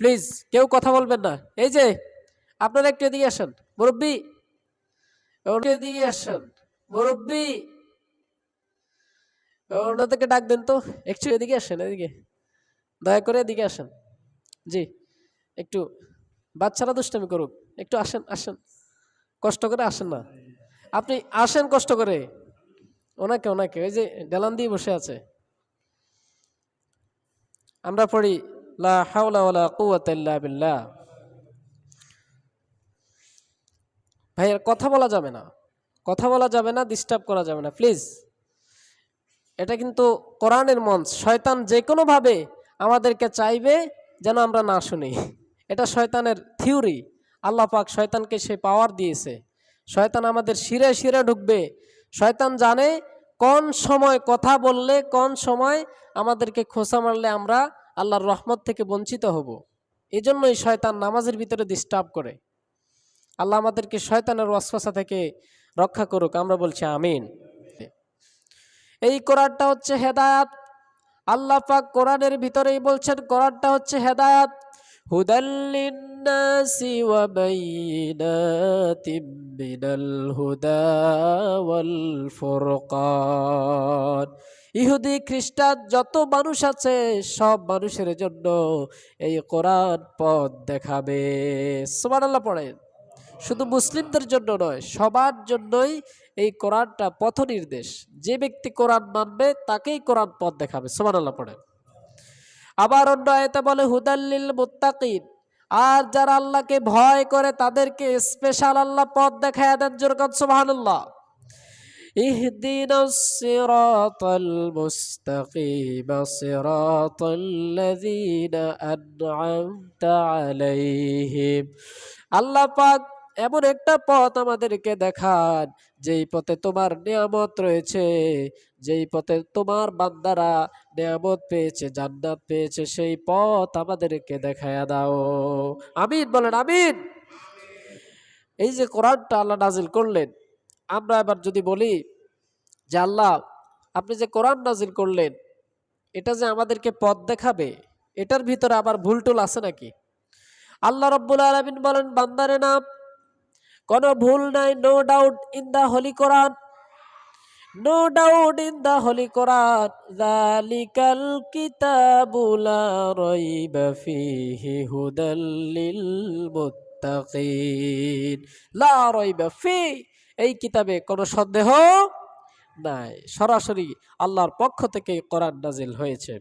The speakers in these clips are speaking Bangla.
প্লিজ কেউ কথা বলবেন না। এই যে, আপনারা একটু এদিকে আসেন। মুরব্বী এদিকে আসেন। মুরব্বী, ওনাদেরকে ডাক দেন তো। একটু এদিকে আসেন, এদিকে। দয়া করে এদিকে আসেন। জি, একটু বাচ্চারা দুষ্টামি করুক। একটু আসেন আসেন। কষ্ট করে আসেন না। আপনি আসেন কষ্ট করে। ওনাকে ওনাকে। ওই যে ডেলান দিয়ে বসে আছে। আমরা পড়ি লা হাওলা ওয়ালা ভাইয়ের কথা বলা যাবে না। কথা বলা যাবে না ডিস্টার্ব করা যাবে না প্লিজ এটা কিন্তু কোরআনের মঞ্চ। শয়তান যে কোনোভাবে আমাদেরকে চাইবে যেন আমরা না শুনি। এটা শয়তানের থিওরি। আল্লাহ পাক শয়তানকে সে পাওয়ার দিয়েছে। শয়তান আমাদের শিরে শিরে ঢুকবে। শয়তান জানে কোন সময় কথা বললে, কোন সময় আমাদেরকে খোসা মারলে আমরা আল্লাহর রহমত থেকে বঞ্চিত হব। এই জন্যই শয়তান নামাজের ভিতরে ডিস্টার্ব করে। আল্লাহ আমাদেরকে শয়তানের ওয়াসওয়াসা থেকে রক্ষা করুক, আমরা বলছি আমিন। এই কোরআনটা হচ্ছে হেদায়াত। আল্লাহ পাক কোরআনের ভিতরেই বলছেন, কোরআনটা হচ্ছে হেদায়াত। হুদাল্লিন্নাসি হুদা ওয়াল ইহুদি, খ্রিস্টান, যত মানুষ আছে, সব মানুষের জন্য এই কোরআন পথ দেখাবে। সুবহানাল্লাহ পড়েন। শুধু মুসলিমদের জন্য নয়, সবার জন্যই এই কোরআনটা পথ নির্দেশ যে ব্যক্তি কোরআন মানবে, তাকেই কোরআন পথ দেখাবে। সুবহানাল্লাহ পড়েন। আবার অন্য আয়তা বলে হুদাল্লিল মুত্তাকিন। আর যারা আল্লাহকে ভয় করে, তাদেরকে স্পেশাল আল্লাহ পথ দেখায় দেন যেরকম সুবহানাল্লাহ। اهدنا الصراط المستقيم صراط الذين أنعمت عليهم আল্লাহ পাক এমন একটা পথ আমাদেরকে দেখান যেই পথে তোমার নিয়ামত রয়েছে যেই পথে তোমার বান্দারা নিয়ামত পেয়েছে জান্নাত পেয়েছে সেই পথ আমাদেরকে দেখায়া দাও আমিন বলেন আমিন এই যে কোরআনটা আল্লাহ নাজিল করলেন আমরা এবার যদি বলি যে আল্লাহ, আপনি যে কোরআন নাজিল করলেন, এটা যে আমাদেরকে পথ দেখাবে, এটার ভিতরে আবার ভুল টুল আছে নাকি? আল্লাহ রব্বুল আলমিন বলেন, বান্দারে নাম কোনো ভুল নাই no doubt in the holy Quran no doubt in the holy Quran এই কিতাবে কোনো সন্দেহ নাই। সরাসরি আল্লাহর পক্ষ থেকে কোরআন নাজিল হয়েছে।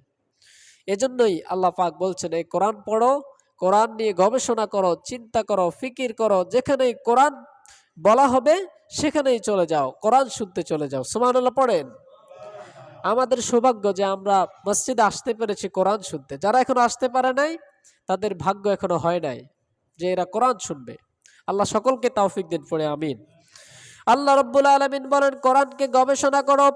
এজন্যই আল্লাহ পাক বলছেন, এই কোরআন পড়ো, কোরআন নিয়ে গবেষণা করো, চিন্তা করো, ফিকির করো, যেখানেই কোরআন বলা হবে, সেখানেই চলে যাও, কোরআন শুনতে চলে যাও। সুমানুল্লাহ পড়েন। আমাদের সৌভাগ্য যে আমরা মসজিদে আসতে পেরেছি কোরআন শুনতে। যারা এখনও আসতে পারে নাই, তাদের ভাগ্য এখনও হয় নাই যে এরা কোরআন শুনবে। আল্লাহ সকলকে তাওফিক দিন পড়ে, আমিন। আল্লাহ রব্বুল আলমিন বলেন কোরআনকে গবেষণা করো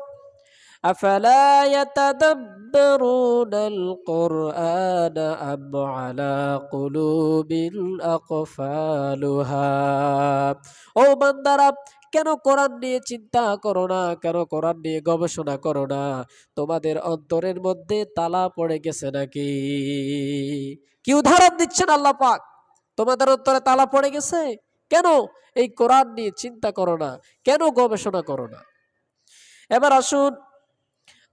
أفلا يتدبرون القرآن أم على قلوب أقفالها ও বান্দারা কেন কোরআন নিয়ে চিন্তা করো না কেন কোরআন নিয়ে গবেষণা করো না তোমাদের অন্তরের মধ্যে তালা পড়ে গেছে নাকি কি উদাহরণ দিচ্ছেন আল্লাহ পাক তোমাদের অন্তরে তালা পড়ে গেছে কেন এই কোরআন নিয়ে চিন্তা করো না? কেন গবেষণা করো না? এবার আসুন,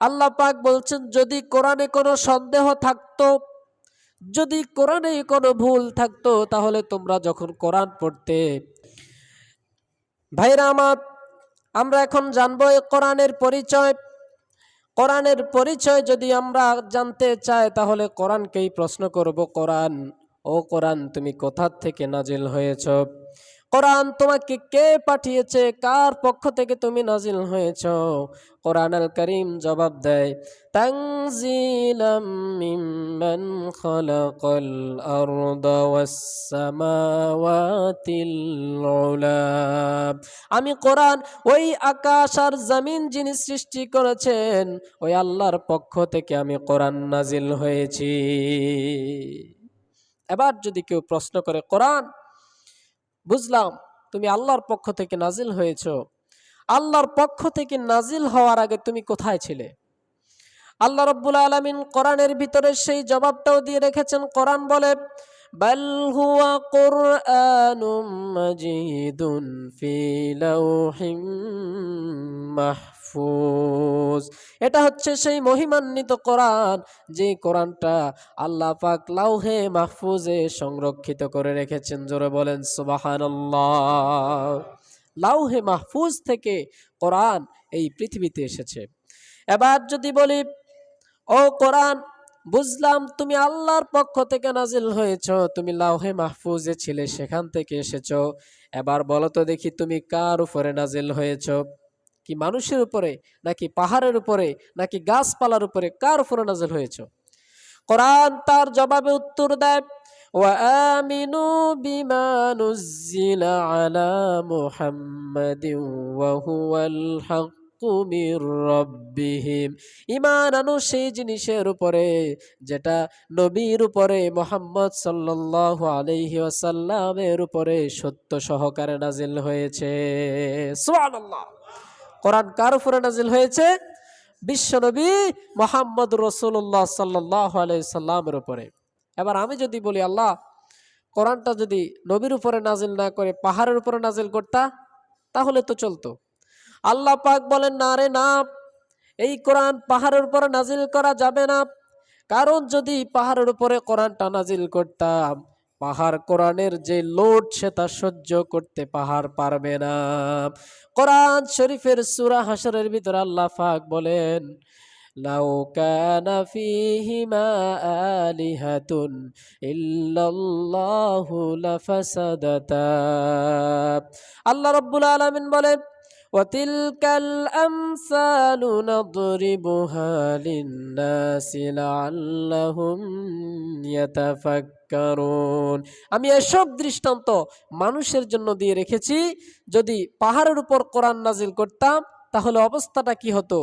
আল্লাহ পাক বলছেন, যদি কোরআনে কোনো সন্দেহ থাকতো, যদি কোরআনে কোনো ভুল থাকতো, তাহলে তোমরা যখন কোরআন পড়তে, ভাইরা আমার, আমরা এখন জানব কোরআনের পরিচয়। কোরআনের পরিচয় যদি আমরা জানতে চাই, তাহলে কোরআনকেই প্রশ্ন করব, কোরআন, ও কোরআন, তুমি কোথার থেকে নাজিল হয়েছ? কোরআন তোমাকে কে পাঠিয়েছে? কার পক্ষ থেকে তুমি নাজিল হয়েছ? কোরআন আল করিম জবাব দেয় আমি কোরআন, ওই আকাশ আর জমিন যিনি সৃষ্টি করেছেন, ওই আল্লাহর পক্ষ থেকে আমি কোরআন নাজিল হয়েছি। এবার যদি কেউ প্রশ্ন করে, কোরআন বুঝলাম তুমি আল্লাহর পক্ষ থেকে নাজিল হয়েছ আল্লাহর পক্ষ থেকে নাজিল হওয়ার আগে তুমি কোথায় ছিলে আল্লাহ রব্বুল আলমিন কোরআনের ভিতরে সেই জবাবটাও দিয়ে রেখেছেন কোরআন বলে بل هو قرآن مجيد في لوح মাহফুজ। এটা হচ্ছে সেই মহিমান্বিত কোরআন, যে কোরআনটা আল্লাহ পাক লাউহে মাহফুজে সংরক্ষিত করে রেখেছেন। জোরে বলেন, সুবহানাল্লাহ। লাউহে মাহফুজ থেকে কোরআন এই পৃথিবীতে এসেছে। এবার যদি বলি, ও কোরআন, বুঝলাম তুমি আল্লাহর পক্ষ থেকে নাজিল হয়েছ, তুমি লাউহে মাহফুজে ছিলে, সেখান থেকে এসেছ। এবার বলো তো দেখি তুমি কার উপরে নাজিল হয়েছ? কি মানুষের উপরে নাকি পাহাড়ের উপরে নাকি গাছপালার উপরে কার উপরে নাজিল হয়েছ কোরআন তার জবাবে উত্তর দেয় وآمنوا بما نزل على محمد وهو الحق من ربهم ইমান আনো সেই জিনিসের উপরে যেটা নবীর উপরে মোহাম্মদ সাল্লাল্লাহু আলাইহি ওয়াসাল্লামের উপরে সত্য সহকারে নাজিল হয়েছে সুবহানাল্লাহ কোরআন কার উপরে নাজিল হয়েছে? বিশ্বনবী মোহাম্মদ রসুল্লাহ সাল্লাহ সাল্লামের উপরে। এবার আমি যদি বলি, আল্লাহ, কোরআনটা যদি নবীর উপরে নাজিল না করে পাহাড়ের উপরে নাজিল করতা, তাহলে তো চলতো। আল্লাহ পাক বলেন, না রে, না, এই কোরআন পাহাড়ের উপরে নাজিল করা যাবে না। কারণ যদি পাহাড়ের উপরে কোরআনটা নাজিল করতাম পাহাড় কোরআনের যে লোড, সেটা সহ্য করতে পাহাড় পারবে না। কোরআন শরীফের সুরা হাসরের ভিতরে আল্লাহ পাক বলেন, লাউ কানা ফীহিমা আলিহাতুন ইল্লাল্লাহু আল্লাহ রাব্বুল আলামিন বলেন وتلك الأمثال نضربها للناس لعلهم يتفكرون আমি এসব দৃষ্টান্ত মানুষের জন্য দিয়ে রেখেছি যদি পাহাড়ের উপর কোরআন নাজিল করতাম তাহলে অবস্থাটা কি হতো